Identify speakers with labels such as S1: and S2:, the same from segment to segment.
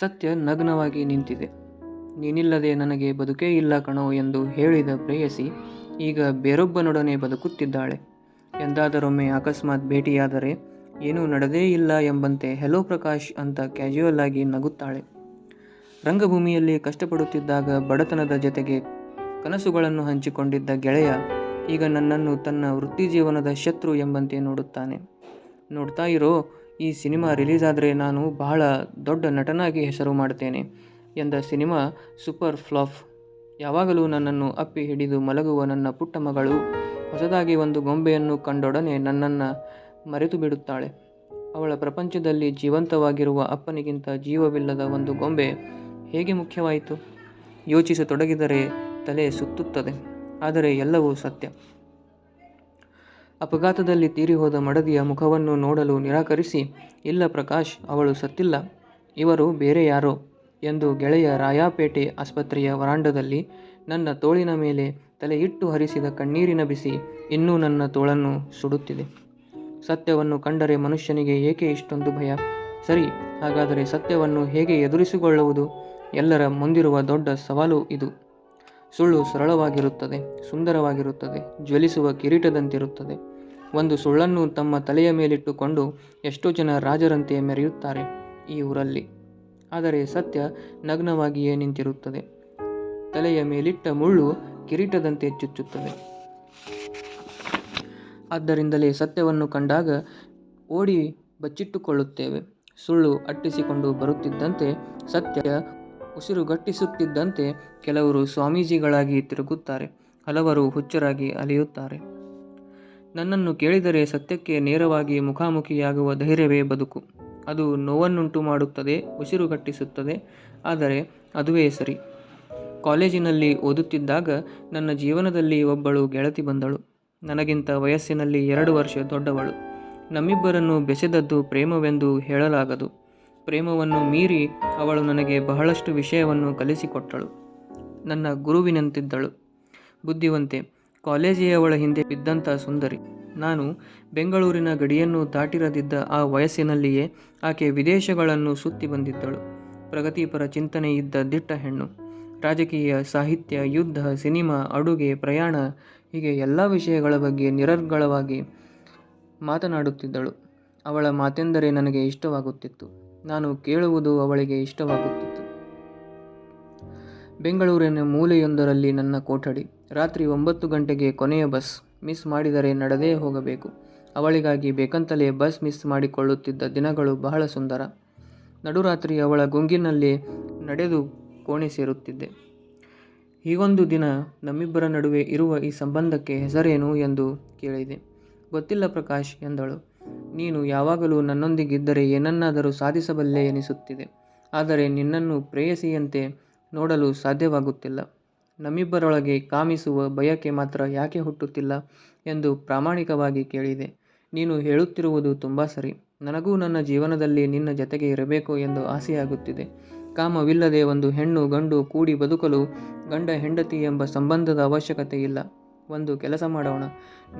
S1: ಸತ್ಯ ನಗ್ನವಾಗಿ ನಿಂತಿದೆ. ನೀನಿಲ್ಲದೆ ನನಗೆ ಬದುಕೇ ಇಲ್ಲ ಕಣೋ ಎಂದು ಹೇಳಿದ ಪ್ರೇಯಸಿ ಈಗ ಬೇರೊಬ್ಬನೊಡನೆ ಬದುಕುತ್ತಿದ್ದಾಳೆ. ಎಂದಾದರೊಮ್ಮೆ ಅಕಸ್ಮಾತ್ ಭೇಟಿಯಾದರೆ ಏನೂ ನಡೆದೇ ಇಲ್ಲ ಎಂಬಂತೆ ಹೆಲೋ ಪ್ರಕಾಶ್ ಅಂತ ಕ್ಯಾಶುಯಲ್ ಆಗಿ ನಗುತ್ತಾಳೆ. ರಂಗಭೂಮಿಯಲ್ಲಿ ಕಷ್ಟಪಡುತ್ತಿದ್ದಾಗ ಬಡತನದ ಜೊತೆಗೆ ಕನಸುಗಳನ್ನು ಹಂಚಿಕೊಂಡಿದ್ದ ಗೆಳೆಯ ಈಗ ನನ್ನನ್ನು ತನ್ನ ವೃತ್ತಿಜೀವನದ ಶತ್ರು ಎಂಬಂತೆ ನೋಡುತ್ತಾನೆ. ನೋಡ್ತಾ ಇರೋ ಈ ಸಿನಿಮಾ ರಿಲೀಸ್ ಆದರೆ ನಾನು ಬಹಳ ದೊಡ್ಡ ನಟನಾಗಿ ಹೆಸರು ಮಾಡ್ತೇನೆ ಎಂದ ಸಿನಿಮಾ ಸೂಪರ್ ಫ್ಲಾಫ್. ಯಾವಾಗಲೂ ನನ್ನನ್ನು ಅಪ್ಪಿ ಹಿಡಿದು ಮಲಗುವ ನನ್ನ ಪುಟ್ಟ ಮಗಳು ಹೊಸದಾಗಿ ಒಂದು ಗೊಂಬೆಯನ್ನು ಕಂಡೊಡನೆ ನನ್ನನ್ನು ಮರೆತು ಬಿಡುತ್ತಾಳೆ. ಅವಳ ಪ್ರಪಂಚದಲ್ಲಿ ಜೀವಂತವಾಗಿರುವ ಅಪ್ಪನಿಗಿಂತ ಜೀವವಿಲ್ಲದ ಒಂದು ಗೊಂಬೆ ಹೇಗೆ ಮುಖ್ಯವಾಯಿತು? ಯೋಚಿಸತೊಡಗಿದರೆ ತಲೆ ಸುತ್ತುತ್ತದೆ, ಆದರೆ ಎಲ್ಲವೂ ಸತ್ಯ. ಅಪಘಾತದಲ್ಲಿ ತೀರಿಹೋದ ಮಡದಿಯ ಮುಖವನ್ನು ನೋಡಲು ನಿರಾಕರಿಸಿ, ಇಲ್ಲ ಪ್ರಕಾಶ್, ಅವಳು ಸತ್ತಿಲ್ಲ, ಇವರು ಬೇರೆ ಯಾರೋ ಎಂದು ಗೆಳೆಯ ರಾಯಾಪೇಟೆ ಆಸ್ಪತ್ರೆಯ ವರಾಂಡದಲ್ಲಿ ನನ್ನ ತೋಳಿನ ಮೇಲೆ ತಲೆಯಿಟ್ಟು ಹರಿಸಿದ ಕಣ್ಣೀರಿನ ಬಿಸಿ ಇನ್ನೂ ನನ್ನ ತೋಳನ್ನು ಸುಡುತ್ತಿದೆ. ಸತ್ಯವನ್ನು ಕಂಡರೆ ಮನುಷ್ಯನಿಗೆ ಏಕೆ ಇಷ್ಟೊಂದು ಭಯ? ಸರಿ, ಹಾಗಾದರೆ ಸತ್ಯವನ್ನು ಹೇಗೆ ಎದುರಿಸಿಕೊಳ್ಳುವುದು? ಎಲ್ಲರ ಮುಂದಿರುವ ದೊಡ್ಡ ಸವಾಲು ಇದು. ಸುಳ್ಳು ಸರಳವಾಗಿರುತ್ತದೆ, ಸುಂದರವಾಗಿರುತ್ತದೆ, ಜ್ವಲಿಸುವ ಕಿರೀಟದಂತಿರುತ್ತದೆ. ಒಂದು ಸುಳ್ಳನ್ನು ತಮ್ಮ ತಲೆಯ ಮೇಲಿಟ್ಟುಕೊಂಡು ಎಷ್ಟೋ ಜನ ರಾಜರಂತೆ ಮೆರೆಯುತ್ತಾರೆ ಈ ಊರಲ್ಲಿ. ಆದರೆ ಸತ್ಯ ನಗ್ನವಾಗಿಯೇ ನಿಂತಿರುತ್ತದೆ. ತಲೆಯ ಮೇಲಿಟ್ಟ ಮುಳ್ಳು ಕಿರೀಟದಂತೆ ಚುಚ್ಚುತ್ತದೆ. ಆದ್ದರಿಂದಲೇ ಸತ್ಯವನ್ನು ಕಂಡಾಗ ಓಡಿ ಬಚ್ಚಿಟ್ಟುಕೊಳ್ಳುತ್ತೇವೆ. ಸುಳ್ಳು ಅಟ್ಟಿಸಿಕೊಂಡು ಬರುತ್ತಿದ್ದಂತೆ ಸತ್ಯ ಉಸಿರುಗಟ್ಟಿಸುತ್ತಿದ್ದಂತೆ ಕೆಲವರು ಸ್ವಾಮೀಜಿಗಳಾಗಿ ತಿರುಗುತ್ತಾರೆ, ಹಲವರು ಹುಚ್ಚರಾಗಿ ಅಲಿಯುತ್ತಾರೆ. ನನ್ನನ್ನು ಕೇಳಿದರೆ ಸತ್ಯಕ್ಕೆ ನೇರವಾಗಿ ಮುಖಾಮುಖಿಯಾಗುವ ಧೈರ್ಯವೇ ಬದುಕು. ಅದು ನೋವನ್ನುಂಟು ಮಾಡುತ್ತದೆ ಉಸಿರುಗಟ್ಟಿಸುತ್ತದೆ ಆದರೆ ಅದುವೇ ಸರಿ. ಕಾಲೇಜಿನಲ್ಲಿ ಓದುತ್ತಿದ್ದಾಗ ನನ್ನ ಜೀವನದಲ್ಲಿ ಒಬ್ಬಳು ಗೆಳತಿ ಬಂದಳು. ನನಗಿಂತ ವಯಸ್ಸಿನಲ್ಲಿ ಎರಡು ವರ್ಷ ದೊಡ್ಡವಳು. ನಮ್ಮಿಬ್ಬರನ್ನು ಬೆಸೆದದ್ದು ಪ್ರೇಮವೆಂದು ಹೇಳಲಾಗದು. ಪ್ರೇಮವನ್ನು ಮೀರಿ ಅವಳು ನನಗೆ ಬಹಳಷ್ಟು ವಿಷಯವನ್ನು ಕಲಿಸಿಕೊಟ್ಟಳು. ನನ್ನ ಗುರುವಿನಂತಿದ್ದಳು. ಬುದ್ಧಿವಂತೆ, ಕಾಲೇಜಿಯವಳ ಹಿಂದೆ ಬಿದ್ದಂಥ ಸುಂದರಿ. ನಾನು ಬೆಂಗಳೂರಿನ ಗಡಿಯನ್ನು ದಾಟಿರದಿದ್ದ ಆ ವಯಸ್ಸಿನಲ್ಲಿಯೇ ಆಕೆ ವಿದೇಶಗಳನ್ನು ಸುತ್ತಿ ಬಂದಿದ್ದಳು. ಪ್ರಗತಿಪರ ಚಿಂತನೆ ಇದ್ದ ದಿಟ್ಟ ಹೆಣ್ಣು. ರಾಜಕೀಯ, ಸಾಹಿತ್ಯ, ಯುದ್ಧ, ಸಿನಿಮಾ, ಅಡುಗೆ, ಪ್ರಯಾಣ ಹೀಗೆ ಎಲ್ಲ ವಿಷಯಗಳ ಬಗ್ಗೆ ನಿರರ್ಗಳವಾಗಿ ಮಾತನಾಡುತ್ತಿದ್ದಳು. ಅವಳ ಮಾತೆಂದರೆ ನನಗೆ ಇಷ್ಟವಾಗುತ್ತಿತ್ತು. ನಾನು ಕೇಳುವುದು ಅವಳಿಗೆ ಇಷ್ಟವಾಗುತ್ತಿತ್ತು. ಬೆಂಗಳೂರಿನ ಮೂಲೆಯೊಂದರಲ್ಲಿ ನನ್ನ ಕೊಠಡಿ. ರಾತ್ರಿ ಒಂಬತ್ತು ಗಂಟೆಗೆ ಕೊನೆಯ ಬಸ್ ಮಿಸ್ ಮಾಡಿದರೆ ನಡೆದೇ ಹೋಗಬೇಕು. ಅವಳಿಗಾಗಿ ಬೇಕಂತಲೇ ಬಸ್ ಮಿಸ್ ಮಾಡಿಕೊಳ್ಳುತ್ತಿದ್ದ ದಿನಗಳು ಬಹಳ ಸುಂದರ. ನಡುರಾತ್ರಿ ಅವಳ ಗುಂಗಿನಲ್ಲಿ ನಡೆದು ಕೋಣೆ ಸೇರುತ್ತಿದ್ದೆ. ಹೀಗೊಂದು ದಿನ ನಮ್ಮಿಬ್ಬರ ನಡುವೆ ಇರುವ ಈ ಸಂಬಂಧಕ್ಕೆ ಹೆಸರೇನು ಎಂದು ಕೇಳಿದೆ. ಗೊತ್ತಿಲ್ಲ ಪ್ರಕಾಶ್ ಎಂದಳು. ನೀನು ಯಾವಾಗಲೂ ನನ್ನೊಂದಿಗಿದ್ದರೆ ಏನನ್ನಾದರೂ ಸಾಧಿಸಬಲ್ಲೆ ಎನಿಸುತ್ತಿದೆ. ಆದರೆ ನಿನ್ನನ್ನು ಪ್ರೇಯಸಿಯಂತೆ ನೋಡಲು ಸಾಧ್ಯವಾಗುತ್ತಿಲ್ಲ. ನಮ್ಮಿಬ್ಬರೊಳಗೆ ಕಾಮಿಸುವ ಬಯಕೆ ಮಾತ್ರ ಯಾಕೆ ಹುಟ್ಟುತ್ತಿಲ್ಲ ಎಂದು ಪ್ರಾಮಾಣಿಕವಾಗಿ ಕೇಳಿದೆ. ನೀನು ಹೇಳುತ್ತಿರುವುದು ತುಂಬ ಸರಿ. ನನಗೂ ನನ್ನ ಜೀವನದಲ್ಲಿ ನಿನ್ನ ಜತೆಗೆ ಇರಬೇಕು ಎಂದು ಆಸೆಯಾಗುತ್ತಿದೆ. ಕಾಮವಿಲ್ಲದೆ ಒಂದು ಹೆಣ್ಣು ಗಂಡು ಕೂಡಿ ಬದುಕಲು ಗಂಡ ಹೆಂಡತಿ ಎಂಬ ಸಂಬಂಧದ ಅವಶ್ಯಕತೆ ಇಲ್ಲ ಒಂದು ಕೆಲಸ ಮಾಡೋಣ.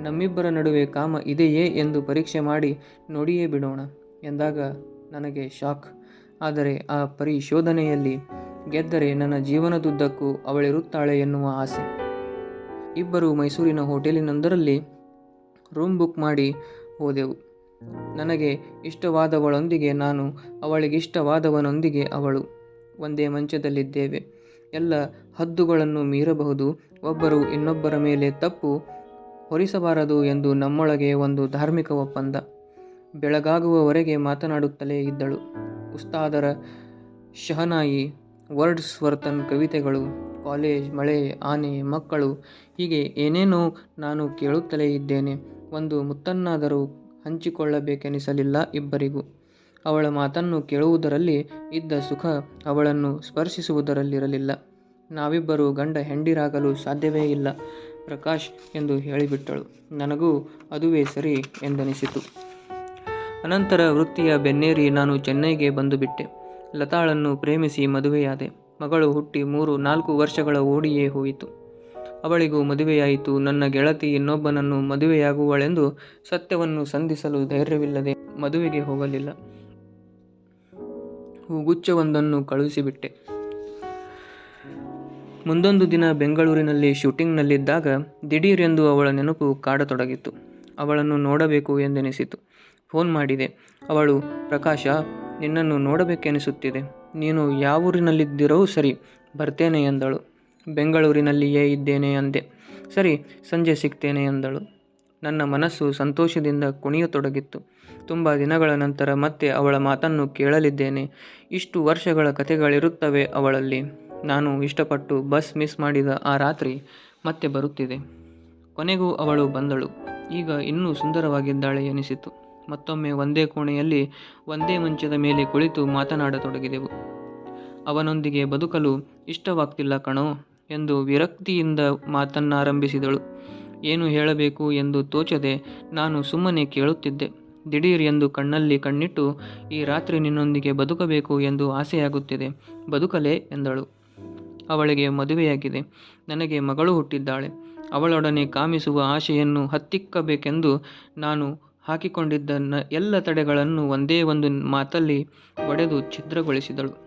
S1: ನಮ್ಮಿಬ್ಬರ ನಡುವೆ ಕಾಮ ಇದೆಯೇ ಎಂದು ಪರೀಕ್ಷೆ ಮಾಡಿ ನೋಡಿಯೇ ಬಿಡೋಣ ಎಂದಾಗ ನನಗೆ ಶಾಕ್. ಆದರೆ ಆ ಪರಿಶೋಧನೆಯಲ್ಲಿ ಗೆದ್ದರೆ ನನ್ನ ಜೀವನದುದ್ದಕ್ಕೂ ಅವಳಿರುತ್ತಾಳೆ ಎನ್ನುವ ಆಸೆ. ಇಬ್ಬರು ಮೈಸೂರಿನ ಹೋಟೆಲಿನೊಂದರಲ್ಲಿ ರೂಮ್ ಬುಕ್ ಮಾಡಿ ಹೋದೆವು. ನನಗೆ ಇಷ್ಟವಾದವಳೊಂದಿಗೆ ನಾನು ಅವಳಿಗಿಷ್ಟವಾದವನೊಂದಿಗೆ ಅವಳು. ಒಂದೇ ಮಂಚದಲ್ಲಿದ್ದೇವೆ. ಎಲ್ಲ ಹದ್ದುಗಳನ್ನು ಮೀರಬಹುದು. ಒಬ್ಬರು ಇನ್ನೊಬ್ಬರ ಮೇಲೆ ತಪ್ಪು ಹೊರಿಸಬಾರದು ಎಂದು ನಮ್ಮೊಳಗೆ ಒಂದು ಧಾರ್ಮಿಕ ಒಪ್ಪಂದ. ಬೆಳಗಾಗುವವರೆಗೆ ಮಾತನಾಡುತ್ತಲೇ ಇದ್ದಳು. ಉಸ್ತಾದರ ಶಹನಾಯಿ ವರ್ಡ್ಸ್ ವರ್ತನ್ ಕವಿತೆಗಳು, ಕಾಲೇಜ್, ಮಳೆ, ಆನೆ, ಮಕ್ಕಳು, ಹೀಗೆ ಏನೇನೋ ನಾನು ಕೇಳುತ್ತಲೇ ಇದ್ದೇನೆ. ಒಂದು ಮುತ್ತನ್ನಾದರೂ ಹಂಚಿಕೊಳ್ಳಬೇಕೆನಿಸಲಿಲ್ಲ ಇಬ್ಬರಿಗೂ. ಅವಳ ಮಾತನ್ನು ಕೇಳುವುದರಲ್ಲಿ ಇದ್ದ ಸುಖ ಅವಳನ್ನು ಸ್ಪರ್ಶಿಸುವುದರಲ್ಲಿರಲಿಲ್ಲ. ನಾವಿಬ್ಬರು ಗಂಡ ಹೆಂಡಿರಾಗಲು ಸಾಧ್ಯವೇ ಇಲ್ಲ, ಪ್ರಕಾಶ್ ಎಂದು ಹೇಳಿಬಿಟ್ಟಳು. ನನಗೂ ಅದುವೇ ಸರಿ ಎಂದನಿಸಿತು. ಅನಂತರ ವೃತ್ತಿಯ ಬೆನ್ನೇರಿ ನಾನು ಚೆನ್ನೈಗೆ ಬಂದು ಬಿಟ್ಟೆ ಲತಾಳನ್ನು ಪ್ರೇಮಿಸಿ ಮದುವೆಯಾದೆ. ಮಗಳು ಹುಟ್ಟಿ ಮೂರು, ನಾಲ್ಕು ವರ್ಷಗಳ ಓಡಿಯೇ ಹೋಯಿತು. ಅವಳಿಗೂ ಮದುವೆಯಾಯಿತು. ನನ್ನ ಗೆಳತಿ ಇನ್ನೊಬ್ಬನನ್ನು ಮದುವೆಯಾಗುವಳೆಂದು ಸತ್ಯವನ್ನು ಸಂಧಿಸಲು ಧೈರ್ಯವಿಲ್ಲದೆ ಮದುವೆಗೆ ಹೋಗಲಿಲ್ಲ. ಹೂಗುಚ್ಛವೊಂದನ್ನು ಕಳುಹಿಸಿಬಿಟ್ಟೆ. ಮುಂದೊಂದು ದಿನ ಬೆಂಗಳೂರಿನಲ್ಲಿ ಶೂಟಿಂಗ್ನಲ್ಲಿದ್ದಾಗ ದಿಢೀರೆಂದು ಅವಳ ನೆನಪು ಕಾಡತೊಡಗಿತು ಅವಳನ್ನು ನೋಡಬೇಕು ಎಂದೆನಿಸಿತು. ಫೋನ್ ಮಾಡಿದೆ. ಅವಳು, ಪ್ರಕಾಶ, ನಿನ್ನನ್ನು ನೋಡಬೇಕೆನಿಸುತ್ತಿದೆ. ನೀನು ಯಾವೂರಿನಲ್ಲಿದ್ದಿರೋ ಸರಿ ಬರ್ತೇನೆ ಎಂದಳು. ಬೆಂಗಳೂರಿನಲ್ಲಿಯೇ ಇದ್ದೇನೆ ಅಂದೆ. ಸರಿ, ಸಂಜೆ ಸಿಗ್ತೇನೆ ಎಂದಳು. ನನ್ನ ಮನಸ್ಸು ಸಂತೋಷದಿಂದ ಕುಣಿಯತೊಡಗಿತ್ತು. ತುಂಬ ದಿನಗಳ ನಂತರ ಮತ್ತೆ ಅವಳ ಮಾತನ್ನು ಕೇಳಲಿದ್ದೇನೆ. ಇಷ್ಟು ವರ್ಷಗಳ ಕಥೆಗಳಿರುತ್ತವೆ ಅವಳಲ್ಲಿ. ನಾನು ಇಷ್ಟಪಟ್ಟು ಬಸ್ ಮಿಸ್ ಮಾಡಿದ ಆ ರಾತ್ರಿ ಮತ್ತೆ ಬರುತ್ತಿದೆ. ಕೊನೆಗೂ ಅವಳು ಬಂದಳು. ಈಗ ಇನ್ನೂ ಸುಂದರವಾಗಿದ್ದಾಳೆ ಎನಿಸಿತು. ಮತ್ತೊಮ್ಮೆ ಒಂದೇ ಕೋಣೆಯಲ್ಲಿ, ಒಂದೇ ಮಂಚದ ಮೇಲೆ ಕುಳಿತು ಮಾತನಾಡತೊಡಗಿದೆವು. ಅವನೊಂದಿಗೆ ಬದುಕಲು ಇಷ್ಟವಾಗ್ತಿಲ್ಲ ಕಣೋ ಎಂದು ವಿರಕ್ತಿಯಿಂದ ಮಾತನ್ನಾರಂಭಿಸಿದಳು. ಏನು ಹೇಳಬೇಕು ಎಂದು ತೋಚದೆ ನಾನು ಸುಮ್ಮನೆ ಕೇಳುತ್ತಿದ್ದೆ. ದಿಢೀರ್ ಎಂದು ಕಣ್ಣಲ್ಲಿ ಕಣ್ಣಿಟ್ಟು, ಈ ರಾತ್ರಿ ನಿನ್ನೊಂದಿಗೆ ಬದುಕಬೇಕು ಎಂದು ಆಸೆಯಾಗುತ್ತಿದೆ. ಬದುಕಲೇ ಎಂದಳು. ಅವಳಿಗೆ ಮದುವೆಯಾಗಿದೆ. ನನಗೆ ಮಗಳು ಹುಟ್ಟಿದ್ದಾಳೆ. ಅವಳೊಡನೆ ಕಾಮಿಸುವ ಆಶೆಯನ್ನು ಹತ್ತಿಕ್ಕಬೇಕೆಂದು ನಾನು ಹಾಕಿಕೊಂಡಿದ್ದ ನ ಎಲ್ಲ ತಡೆಗಳನ್ನು ಒಂದೇ ಒಂದು ಮಾತಲ್ಲಿ ಒಡೆದು ಛಿದ್ರಗೊಳಿಸಿದಳು.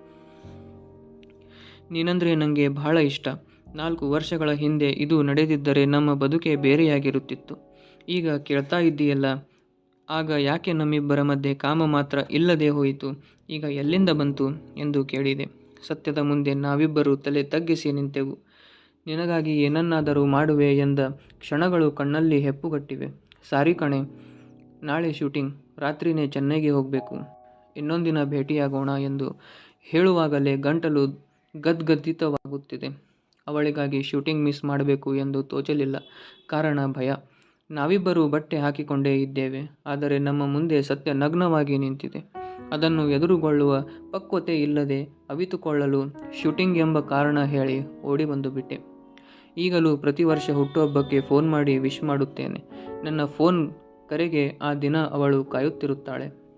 S1: ನೀನಂದರೆ ನನಗೆ ಬಹಳ ಇಷ್ಟ. ನಾಲ್ಕು ವರ್ಷಗಳ ಹಿಂದೆ ಇದು ನಡೆದಿದ್ದರೆ ನಮ್ಮ ಬದುಕೆ ಬೇರೆಯಾಗಿರುತ್ತಿತ್ತು. ಈಗ ಕೇಳ್ತಾ ಇದ್ದೀಯಲ್ಲ, ಆಗ ಯಾಕೆ ನಮ್ಮಿಬ್ಬರ ಮಧ್ಯೆ ಕಾಮ ಮಾತ್ರ ಇಲ್ಲದೆ ಹೋಯಿತು? ಈಗ ಎಲ್ಲಿಂದ ಬಂತು ಎಂದು ಕೇಳಿದೆ. ಸತ್ಯದ ಮುಂದೆ ನಾವಿಬ್ಬರು ತಲೆ ತಗ್ಗಿಸಿ ನಿಂತೆವು. ನಿನಗಾಗಿ ಏನನ್ನಾದರೂ ಮಾಡುವೆ ಎಂದ ಕ್ಷಣಗಳು ಕಣ್ಣಲ್ಲಿ ಹೆಪ್ಪುಗಟ್ಟಿವೆ. ಸಾರಿ ಕಣೆ, ನಾಳೆ ಶೂಟಿಂಗ್, ರಾತ್ರಿನೇ ಚೆನ್ನೈಗೆ ಹೋಗಬೇಕು. ಇನ್ನೊಂದಿನ ಭೇಟಿಯಾಗೋಣ ಎಂದು ಹೇಳುವಾಗಲೇ ಗಂಟಲು ಗದ್ಗದಿತವಾಗುತ್ತಿದೆ ಅವಳಿಗಾಗಿ ಶೂಟಿಂಗ್ ಮಿಸ್ ಮಾಡಬೇಕು ಎಂದು ತೋಚಲಿಲ್ಲ. ಕಾರಣ ಭಯ. ನಾವಿಬ್ಬರೂ ಬಟ್ಟೆ ಹಾಕಿಕೊಂಡೇ ಇದ್ದೇವೆ. ಆದರೆ ನಮ್ಮ ಮುಂದೆ ಸತ್ಯ ನಗ್ನವಾಗಿ ನಿಂತಿದೆ. ಅದನ್ನು ಎದುರುಗೊಳ್ಳುವ ಪಕ್ವತೆ ಇಲ್ಲದೆ ಅವಿತುಕೊಳ್ಳಲು ಶೂಟಿಂಗ್ ಎಂಬ ಕಾರಣ ಹೇಳಿ ಓಡಿ ಬಂದು ಬಿಟ್ಟೆ. ಈಗಲೂ ಪ್ರತಿ ವರ್ಷ ಹುಟ್ಟುಹಬ್ಬಕ್ಕೆ ಫೋನ್ ಮಾಡಿ ವಿಶ್ ಮಾಡುತ್ತೇನೆ. ನನ್ನ ಫೋನ್ ಕರೆಗೆ ಆ ದಿನ ಅವಳು ಕಾಯುತ್ತಿರುತ್ತಾಳೆ.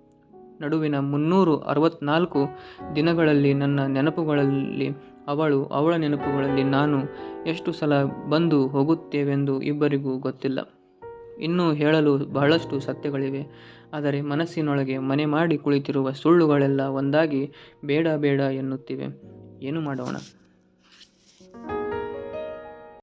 S1: ನಡುವಿನ ಮುನ್ನೂರು ಅರವತ್ನಾಲ್ಕು ದಿನಗಳಲ್ಲಿ ನನ್ನ ನೆನಪುಗಳಲ್ಲಿ ಅವಳು ಅವಳ ನೆನಪುಗಳಲ್ಲಿ ನಾನು ಎಷ್ಟು ಸಲ ಬಂದು ಹೋಗುತ್ತೇವೆಂದು ಇಬ್ಬರಿಗೂ ಗೊತ್ತಿಲ್ಲ. ಇನ್ನೂ ಹೇಳಲು ಬಹಳಷ್ಟು ಸತ್ಯಗಳಿವೆ. ಆದರೆ ಮನಸ್ಸಿನೊಳಗೆ ಮನೆ ಮಾಡಿ ಕುಳಿತಿರುವ ಸುಳ್ಳುಗಳೆಲ್ಲ ಒಂದಾಗಿ ಬೇಡ ಬೇಡ ಎನ್ನುತ್ತಿವೆ. ಏನು ಮಾಡೋಣ?